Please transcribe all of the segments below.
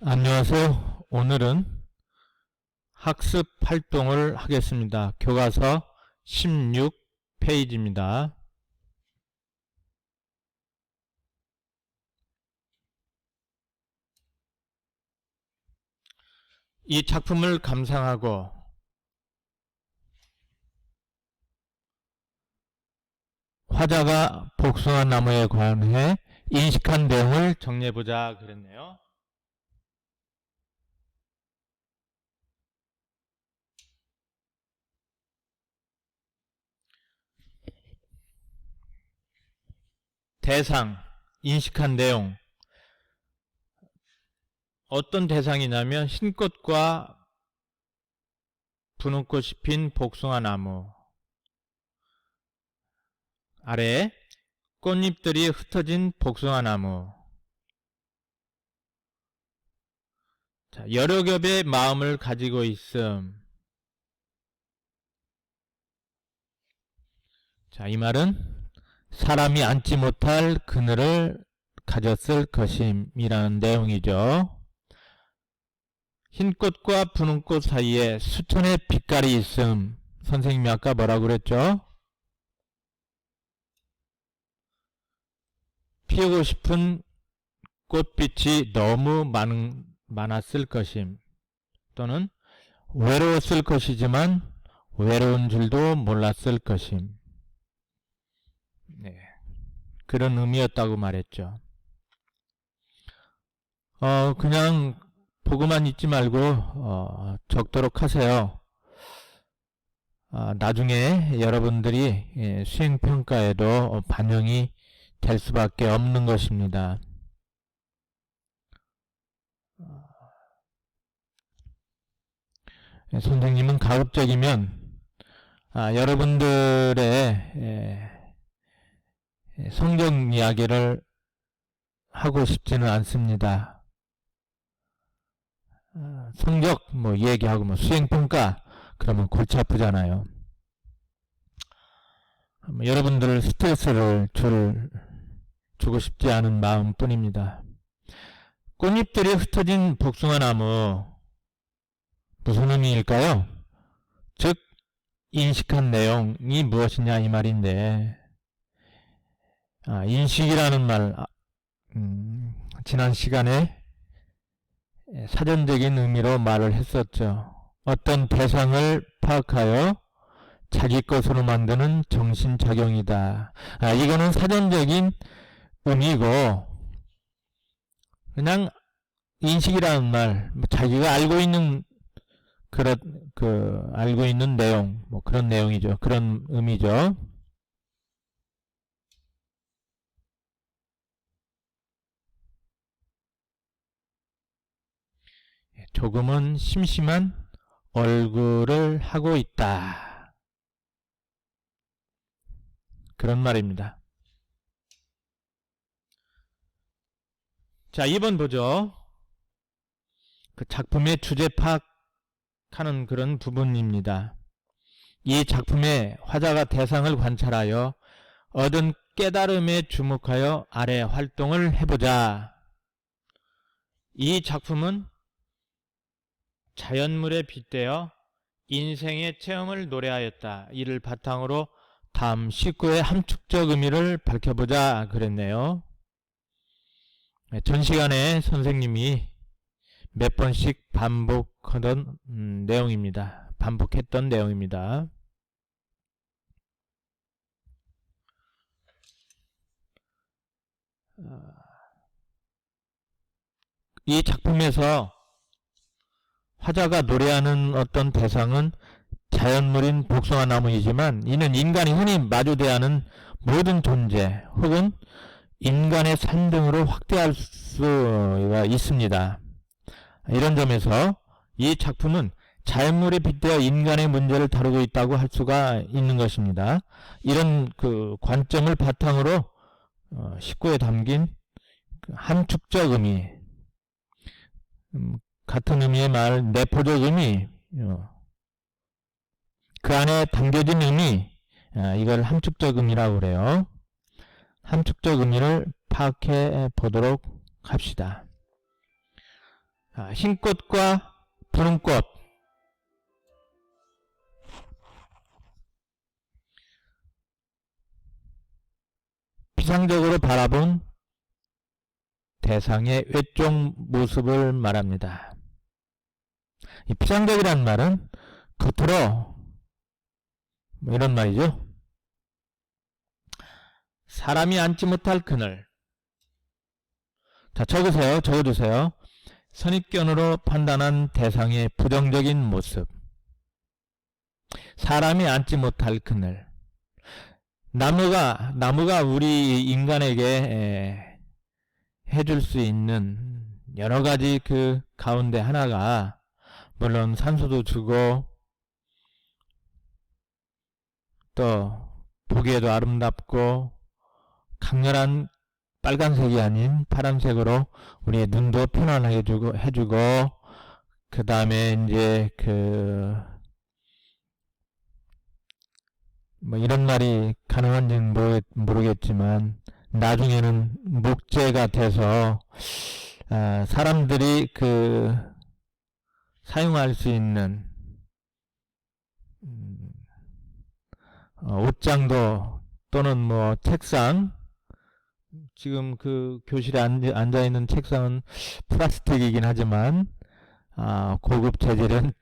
안녕하세요. 오늘은 학습 활동을 하겠습니다. 교과서 16페이지입니다. 이 작품을 감상하고 화자가 복숭아 나무에 관해 인식한 내용을 정리해보자 그랬네요. 대상, 인식한 내용. 어떤 대상이냐면 흰꽃과 푸는 꽃이 핀 복숭아 나무. 아래 꽃잎들이 흩어진 복숭아 나무. 자, 여러 겹의 마음을 가지고 있음. 자, 이 말은 사람이 앉지 못할 그늘을 가졌을 것임이라는 내용이죠. 흰 꽃과 푸는 꽃 사이에 수천의 빛깔이 있음. 선생님이 아까 뭐라고 그랬죠? 피우고 싶은 꽃빛이 너무 많은, 많았을 것임. 또는 외로웠을 것이지만 외로운 줄도 몰랐을 것임. 네. 그런 의미였다고 말했죠. 어, 그냥 보고만 있지 말고, 어, 적도록 하세요. 어, 나중에 여러분들이 예, 수행평가에도 반영이 될 수밖에 없는 것입니다. 예, 선생님은 가급적이면 아, 여러분들의 예, 예, 성경 이야기를 하고 싶지는 않습니다. 아, 성적 뭐 얘기하고 뭐 수행평가 그러면 골치 아프잖아요. 뭐 여러분들 스트레스를 줄, 주고 싶지 않은 마음 뿐입니다. 꽃잎들이 흩어진 복숭아 나무 무슨 의미일까요? 즉 인식한 내용이 무엇이냐 이 말인데 아, 인식이라는 말, 아, 음, 지난 시간에 사전적인 의미로 말을 했었죠. 어떤 대상을 파악하여 자기 것으로 만드는 정신작용이다. 아, 이거는 사전적인 의미고, 그냥 인식이라는 말, 뭐 자기가 알고 있는 그런 그 알고 있는 내용, 뭐 그런 내용이죠. 그런 의미죠. 조금은 심심한 얼굴을 하고 있다. 그런 말입니다. 자, 2번 보죠. 그 작품의 주제 파악하는 그런 부분입니다. 이 작품의 화자가 대상을 관찰하여 얻은 깨달음에 주목하여 아래 활동을 해보자. 이 작품은 자연물에 빗대어 인생의 체험을 노래하였다. 이를 바탕으로 다음 19의 함축적 의미를 밝혀보자 그랬네요. 네, 전 시간에 선생님이 몇 번씩 반복하던 음, 내용입니다. 반복했던 내용입니다. 어, 이 작품에서 화자가 노래하는 어떤 대상은 자연물인 복숭아 나무이지만 이는 인간이 흔히 마주대하는 모든 존재 혹은 인간의 삶 등으로 확대할 수가 있습니다. 이런 점에서 이 작품은 자연물에 빗대어 인간의 문제를 다루고 있다고 할 수가 있는 것입니다. 이런 그 관점을 바탕으로 19에 어, 담긴 그 함축적 의미, 음, 같은 의미의 말, 내포적 의미, 어. 그 안에 담겨진 의미, 아, 이걸 함축적 의미라고 그래요. 함축적 의미를 파악해 보도록 합시다. 아, 흰 꽃과 푸른 꽃. 피상적으로 바라본 대상의 외적 모습을 말합니다. 이 피상적이라는 말은 겉으로 뭐 이런 말이죠. 사람이 앉지 못할 그늘. 자, 적으세요. 적어주세요. 선입견으로 판단한 대상의 부정적인 모습. 사람이 앉지 못할 그늘. 나무가, 나무가 우리 인간에게 에, 해줄 수 있는 여러 가지 그 가운데 하나가, 물론 산소도 주고, 또, 보기에도 아름답고, 강렬한 빨간색이 아닌 파란색으로 우리의 눈도 편안하게 해주고, 해주고, 그 다음에 이제 그, 뭐 이런 말이 가능한지는 모르, 모르겠지만, 나중에는 목재가 돼서, 아, 사람들이 그, 사용할 수 있는, 음, 어, 옷장도 또는 뭐 책상, 지금 그 교실에 앉아 있는 책상은 플라스틱이긴 하지만 아, 고급 재질은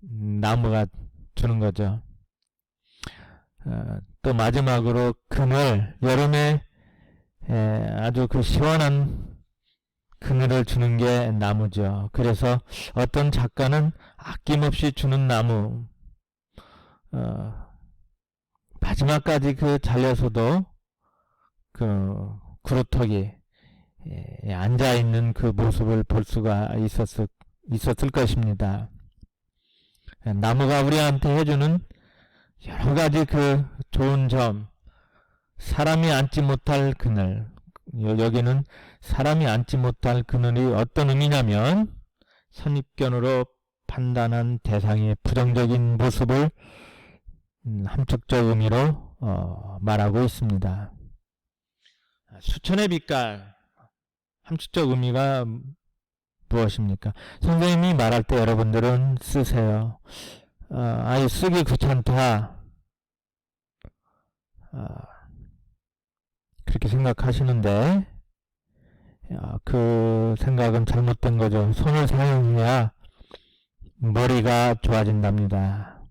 나무가 주는 거죠. 아, 또 마지막으로 그늘 여름에 에, 아주 그 시원한 그늘을 주는 게 나무죠. 그래서 어떤 작가는 아낌없이 주는 나무 어, 마지막까지 그 잘려서도 그 구루터기 에 앉아 있는 그 모습을 볼 수가 있었을, 있었을 것입니다. 나무가 우리한테 해주는 여러 가지 그 좋은 점, 사람이 앉지 못할 그늘, 여기는 사람이 앉지 못할 그늘이 어떤 의미냐면 선입견으로 판단한 대상의 부정적인 모습을 음, 함축적 의미로 어, 말하고 있습니다. 수천의 빛깔 함축적 의미가 무엇입니까? 선생님이 말할 때 여러분들은 쓰세요. 어, 아예 쓰기 귀찮다. 어, 그렇게 생각하시는데 어, 그 생각은 잘못된 거죠. 손을 사용해야 머리가 좋아진답니다.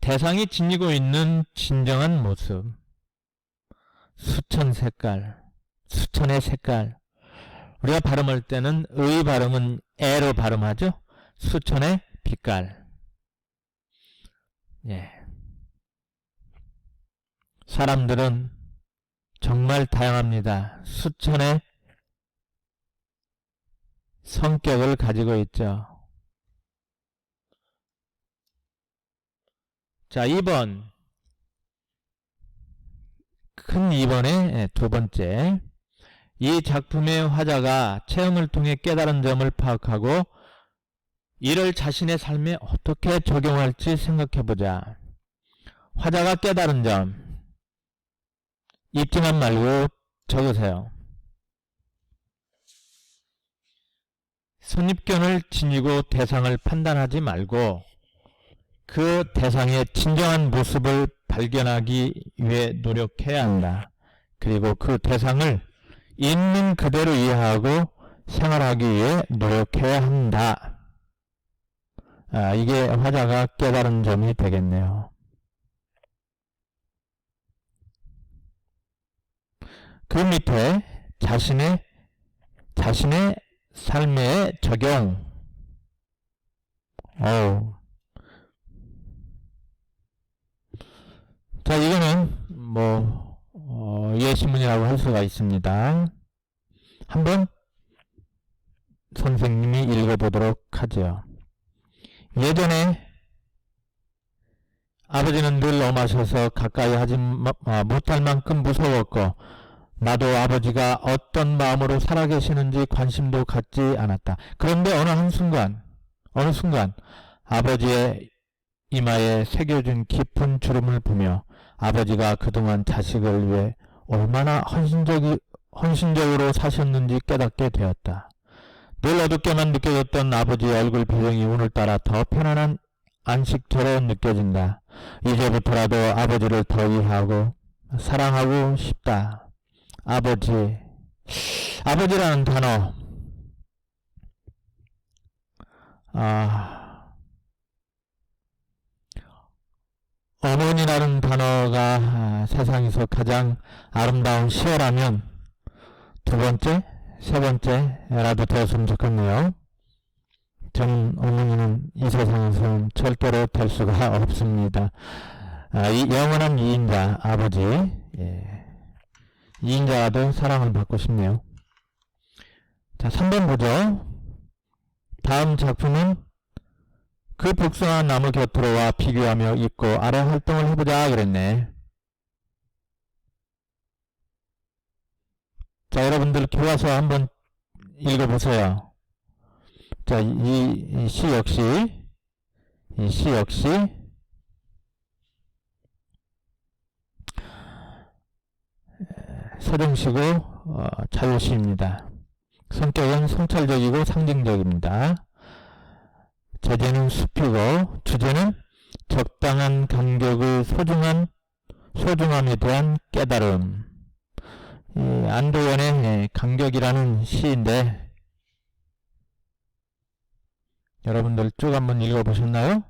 대상이 지니고 있는 진정한 모습. 수천 색깔, 수천의 색깔. 우리가 발음할 때는 의 발음은 에로 발음하죠. 수천의 빛깔. 예. 사람들은 정말 다양합니다. 수천의 성격을 가지고 있죠. 자, 2번. 큰 2번의 예, 두 번째. 이 작품의 화자가 체험을 통해 깨달은 점을 파악하고 이를 자신의 삶에 어떻게 적용할지 생각해보자. 화자가 깨달은 점. 읽지만 말고 적으세요. 선입견을 지니고 대상을 판단하지 말고 그 대상의 진정한 모습을 발견하기 위해 노력해야 한다. 그리고 그 대상을 있는 그대로 이해하고 생활하기 위해 노력해야 한다. 아, 이게 화자가 깨달은 점이 되겠네요. 그 밑에 자신의 자신의 삶의 적용. 어우, 자, 이거는 뭐 어, 예시문이라고 할 수가 있습니다. 한번 선생님이 읽어보도록 하죠. 예전에 아버지는 늘 엄하셔서 가까이 하지 아, 못할 만큼 무서웠고 나도 아버지가 어떤 마음으로 살아계시는지 관심도 갖지 않았다. 그런데 어느 한순간 어느 순간 아버지의 이마에 새겨진 깊은 주름을 보며 아버지가 그동안 자식을 위해 얼마나 헌신적이, 헌신적으로 사셨는지 깨닫게 되었다. 늘 어둡게만 느껴졌던 아버지의 얼굴 표정이 오늘따라 더 편안한 안식처럼 느껴진다. 이제부터라도 아버지를 더 이해하고 사랑하고 싶다. 아버지. 아버지라는 단어. 아, 어머니라는 단어가 아, 세상에서 가장 아름다운 시어라면 두 번째, 세 번째라도 되었으면 좋겠네요. 저는 어머니는 이 세상에서는 절대로 될 수가 없습니다. 아, 이 영원한 이인자 아버지 예. 이인자라도 사랑을 받고 싶네요. 자, 3번 보죠. 다음 작품은 그 복숭아 나무 곁으로 와 비교하며 읽고 아래 활동을 해보자 그랬네. 자, 여러분들 교과서 한번 읽어보세요. 자, 이, 이시 역시, 이 시 역시, 서정시고, 어, 자유시입니다. 성격은 성찰적이고 상징적입니다. 제재는 숲이고, 주제는 적당한 간격의 소중한, 소중함에 대한 깨달음. 이 안도연의 예, 간격이라는 시인데, 여러분들 쭉 한번 읽어보셨나요?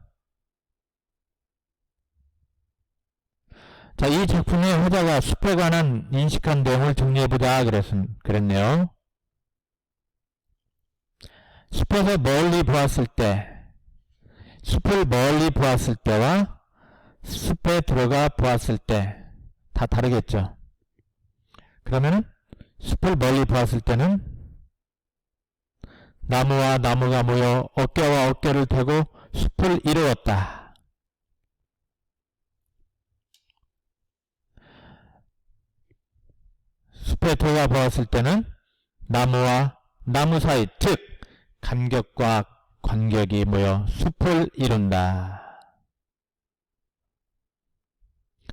자, 이 작품의 화자가 숲에 관한 인식한 내용을 정리해보자 그랬, 그랬네요. 숲에서 멀리 보았을 때, 숲을 멀리 보았을 때와 숲에 들어가 보았을 때 다 다르겠죠. 그러면은 숲을 멀리 보았을 때는 나무와 나무가 모여 어깨와 어깨를 대고 숲을 이루었다. 숲에 들어가 보았을 때는 나무와 나무 사이, 즉 간격과 관격이 모여 숲을 이룬다.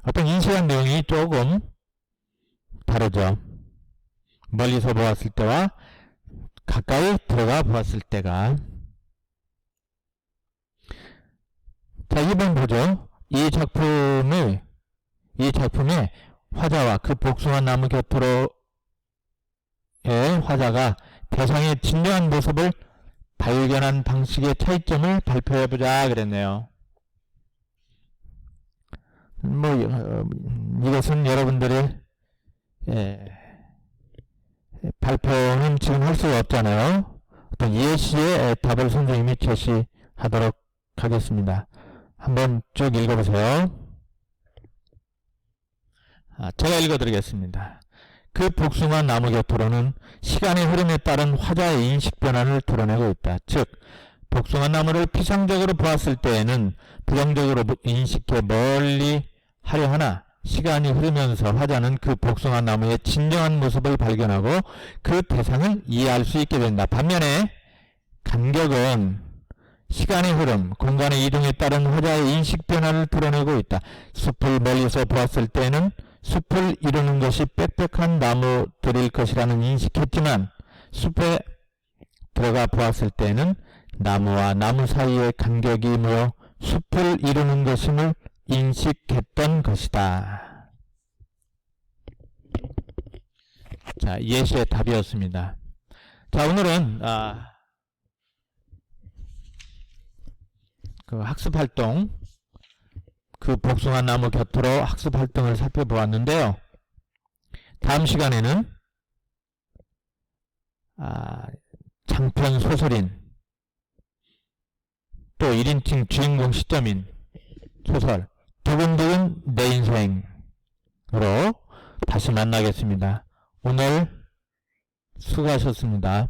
어떤 인식한 내용이 조금 다르죠. 멀리서 보았을 때와 가까이 들어가 보았을 때가 자 2번 보죠. 이 작품을 이 작품의 화자와 그 복숭아 나무 곁으로의 화자가 대상의 진정한 모습을 발견한 방식의 차이점을 발표해보자 그랬네요. 뭐 어, 이것은 여러분들의 예, 발표는 지금 할 수가 없잖아요. 어떤 예시의 답을 선생님이 제시하도록 하겠습니다. 한번 쭉 읽어보세요. 아, 제가 읽어드리겠습니다. 그 복숭아 나무 곁으로는 시간의 흐름에 따른 화자의 인식 변화를 드러내고 있다. 즉, 복숭아 나무를 피상적으로 보았을 때에는 부정적으로 인식해 멀리 하려 하나 시간이 흐르면서 화자는 그 복숭아 나무의 진정한 모습을 발견하고 그 대상을 이해할 수 있게 된다. 반면에 간격은 시간의 흐름, 공간의 이동에 따른 화자의 인식 변화를 드러내고 있다. 숲을 멀리서 보았을 때는 숲을 이루는 것이 빽빽한 나무들일 것이라는 인식했지만 숲에 들어가 보았을 때는 나무와 나무 사이의 간격이 모여 숲을 이루는 것임을 인식했던 것이다. 자, 예시의 답이었습니다. 자, 오늘은 아, 그 학습 활동 그 복숭아 나무 곁으로 학습 활동을 살펴보았는데요. 다음 시간에는 아, 장편 소설인 또 1인칭 주인공 시점인 소설 두근두근 내 인생으로 다시 만나겠습니다. 오늘 수고하셨습니다.